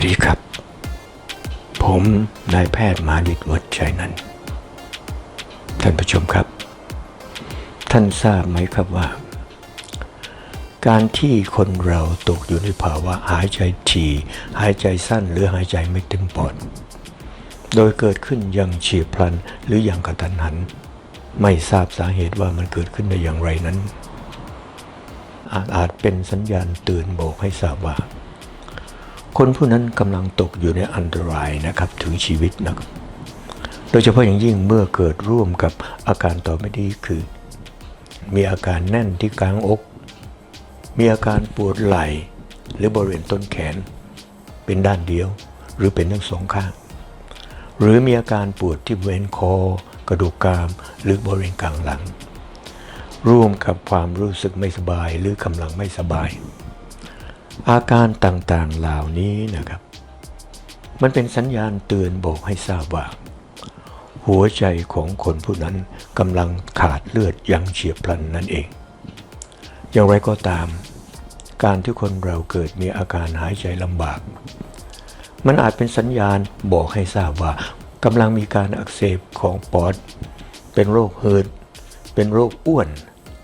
วัสดีครับ ผมนายแพทย์มานิตวัชชัยนันท่านผู้ชมครับ ท่านทราบไหมครับว่า การที่คนเราตกอยู่ในภาวะหายใจถี่หายใจสั้นหรือหายใจไม่เต็มปอด โดยเกิดขึ้นอยังเฉียบพลันหรืออย่างกระทันหัน ไม่ทราบสาเหตุว่ามันเกิดขึ้นได้อย่างไรนั้น อาจอาจเป็นสัญญาณเตือนบอกให้ทราบว่า คนผู้นั้นกำลังตกอยู่ในอันตรายนะครับถึงชีวิตนะครับโดยเฉพาะอย่างยิ่งเมื่อเกิดร่วมกับอาการต่อไปนี้คือ มีอาการแน่นที่กลางอก มีอาการปวดไหล่ หรือบริเวณต้นแขน เป็นด้านเดียว หรือเป็นทั้งสองข้าง หรือมีอาการปวดที่บริเวณคอ กระดูกกราม หรือบริเวณกลางหลัง ร่วมกับความรู้สึกไม่สบายหรือกำลังไม่สบาย อาการต่างๆเหล่านี้นะครับ มันเป็นสัญญาณเตือนบอกให้ทราบว่า หัวใจของคนผู้นั้นกำลังขาดเลือดอยังเฉียบพลันนั่นเอง อย่างไรก็ตาม การที่คนเราเกิดมีอาการหายใจลำบาก มันอาจเป็นสัญญาณบอกให้ทราบว่ากำลังมีการอักเสบของปอด เป็นโรคเฮิร์ตเป็นโรคอ้วน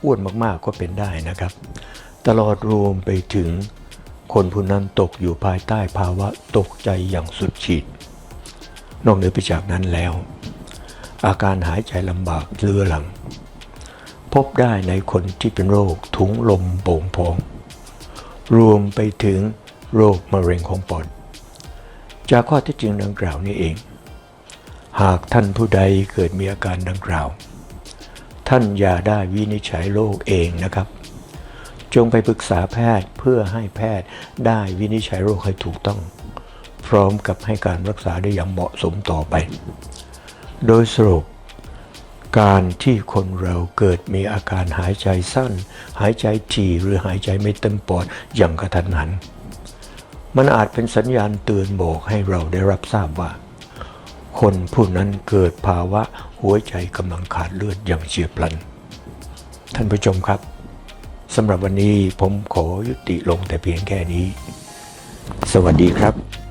อ้วนมากๆก็เป็นได้นะครับ ตลอดรวมไปถึง คนผู้นั้นตกอยู่ภายใต้ภาวะตกใจอย่างสุดขีดนอกเหนือไปจากนั้นแล้ว อาการหายใจลำบากเรื้อรัง พบได้ในคนที่เป็นโรคถุงลมโป่งพอง รวมไปถึงโรคมะเร็งของปอด จากข้อเที่จริงดังกล่าวนี้เอง หากท่านผู้ใดเกิดมีอาการดังกล่าว ท่านอย่าได้วินิจฉัยโรคเองนะครับ จงไปปรึกษาแพทย์เพื่อให้แพทย์ได้วินิจฉัยโรคให้ถูกต้อง พร้อมกับให้การรักษาได้อย่างเหมาะสมต่อไป โดยสรุป การที่คนเราเกิดมีอาการหายใจสั้น หายใจถี่หรือหายใจไม่เต็มปอดอย่างกระทันหัน มันอาจเป็นสัญญาณเตือนบอกให้เราได้รับทราบว่า คนผู้นั้นเกิดภาวะหัวใจกำลังขาดเลือดอย่างเฉียบพลัน ท่านผู้ชมครับ สำหรับวันนี้ผมขอยุติลงแต่เพียงแค่นี้ สวัสดีครับ